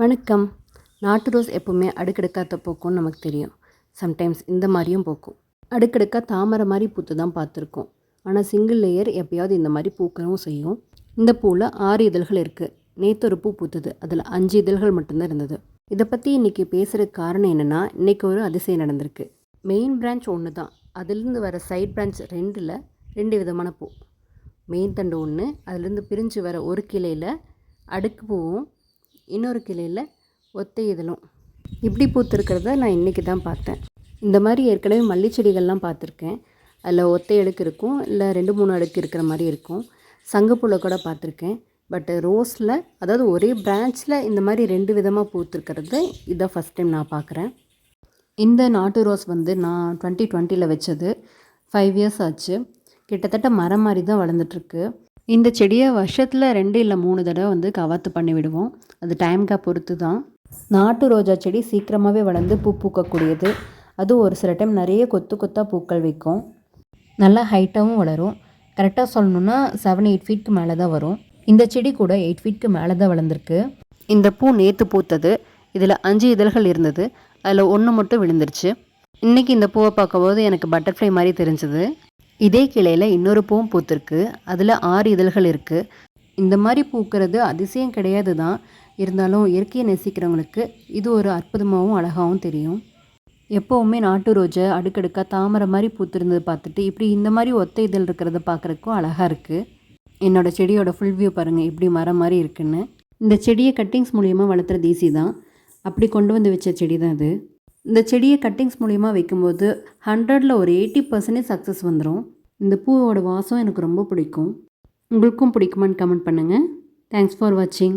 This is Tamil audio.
வணக்கம். நாட்டு ரோஸ் எப்போவுமே அடுக்கடுக்காக பூக்கும்னு நமக்கு தெரியும். சம்டைம்ஸ் இந்த மாதிரியும் பூக்கும். அடுக்கடுக்காக தாமரை மாதிரி பூத்து தான் பார்த்துருக்கோம். ஆனால் சிங்கிள் லேயர் எப்பயாவது இந்த மாதிரி பூக்கவும் செய்யும். இந்த பூவில் ஆறு இதழ்கள் இருக்குது நேற்று ஒரு பூ பூத்துது. அதில் அஞ்சு இதழ்கள் மட்டும்தான் இருந்தது. இதை பற்றி இன்றைக்கி பேசுகிறதுக்கு காரணம் என்னென்னா இன்றைக்கி ஒரு அதிசயம் நடந்திருக்கு. மெயின் பிரான்ச் ஒன்று தான். அதுலேருந்து வர சைட் பிரான்ச் ரெண்டில் ரெண்டு விதமான பூ. மெயின் தண்டு ஒன்று அதுலேருந்து பிரிஞ்சு வர ஒரு கிளையில் அடுக்கு பூவும் இன்னொரு கிளையில் ஒத்தை இதழும். இப்படி பூத்துருக்கிறத நான் இன்றைக்கி தான் பார்த்தேன். இந்த மாதிரி ஏற்கனவே மல்லி செடிகள்லாம் பார்த்துருக்கேன். அதில் ஒத்தை அடுக்கு இருக்கும் இல்லை ரெண்டு மூணு அடுக்கு இருக்கிற மாதிரி இருக்கும். சங்கப்பூவில் கூட பார்த்துருக்கேன். பட் ரோஸில் அதாவது ஒரே பிரான்ச்சில் இந்த மாதிரி ரெண்டு விதமாக பூத்துருக்கிறது இதான் ஃபஸ்ட் டைம் நான் பார்க்குறேன். இந்த நாட்டு ரோஸ் வந்து நான் டுவெண்ட்டி டுவெண்ட்டியில் வச்சது. ஃபைவ் இயர்ஸ் ஆச்சு. கிட்டத்தட்ட மரம் மாதிரி தான் வளர்ந்துட்டுருக்கு இந்த செடியை வருஷத்தில் ரெண்டு இல்லை மூணு தடவை வந்து கவாத்து பண்ணி விடுவோம். அது டைம்க்காக பொறுத்து தான் நாட்டு ரோஜா செடி சீக்கிரமாகவே வளர்ந்து பூ பூக்கக்கூடியது. அதுவும் ஒரு சில டைம் நிறைய கொத்து கொத்தாக பூக்கள் வைக்கும். நல்லா ஹைட்டாகவும் வளரும். கரெக்டாக சொல்லணுன்னா செவன் எயிட் ஃபீட்க்கு மேலே தான் வரும். இந்த செடி கூட எயிட் ஃபீட்க்கு மேலே தான் வளர்ந்துருக்கு. இந்த பூ நேற்று பூத்தது. இதில் அஞ்சு இதழ்கள் இருந்தது. அதில் ஒன்று மட்டும் விழுந்துருச்சு. இன்றைக்கி இந்த பூவை பார்க்கும்போது எனக்கு பட்டர்ஃப்ளை மாதிரி தெரிஞ்சது. இதே கிளையில் இன்னொரு பூவும் பூத்திருக்கு. அதில் ஆறு இதழ்கள் இருக்குது இந்த மாதிரி பூக்கிறது அதிசயம் கிடையாது தான் இருந்தாலும் இயற்கையை நேசிக்கிறவங்களுக்கு இது ஒரு அற்புதமாகவும் அழகாகவும் தெரியும். எப்போவுமே நாட்டு ரோஜை அடுக்கடுக்காக தாமரை மாதிரி பூத்திருந்தது பார்த்துட்டு இப்படி இந்த மாதிரி ஒத்த இதழ் இருக்கிறத பார்க்குறக்கும் அழகாக இருக்குது என்னோடய செடியோட ஃபுல் வியூ பாருங்கள் இப்படி மரம் மாதிரி இருக்குன்னு. இந்த செடியை கட்டிங்ஸ் மூலியமாக வளர்த்துறது ஈஸி தான். அப்படி கொண்டு வந்து வச்ச செடி தான் அது. இந்த செடியை கட்டிங்ஸ் மூலியமாக வைக்கும்போது ஹண்ட்ரடில் ஒரு எயிட்டி பர்சன்டேஜ் சக்ஸஸ் வந்துடும் இந்த பூவோட வாசம் எனக்கு ரொம்ப பிடிக்கும். உங்களுக்கும் பிடிக்குமான்னு கமெண்ட் பண்ணுங்கள் தேங்க்ஸ் ஃபார் வாட்சிங்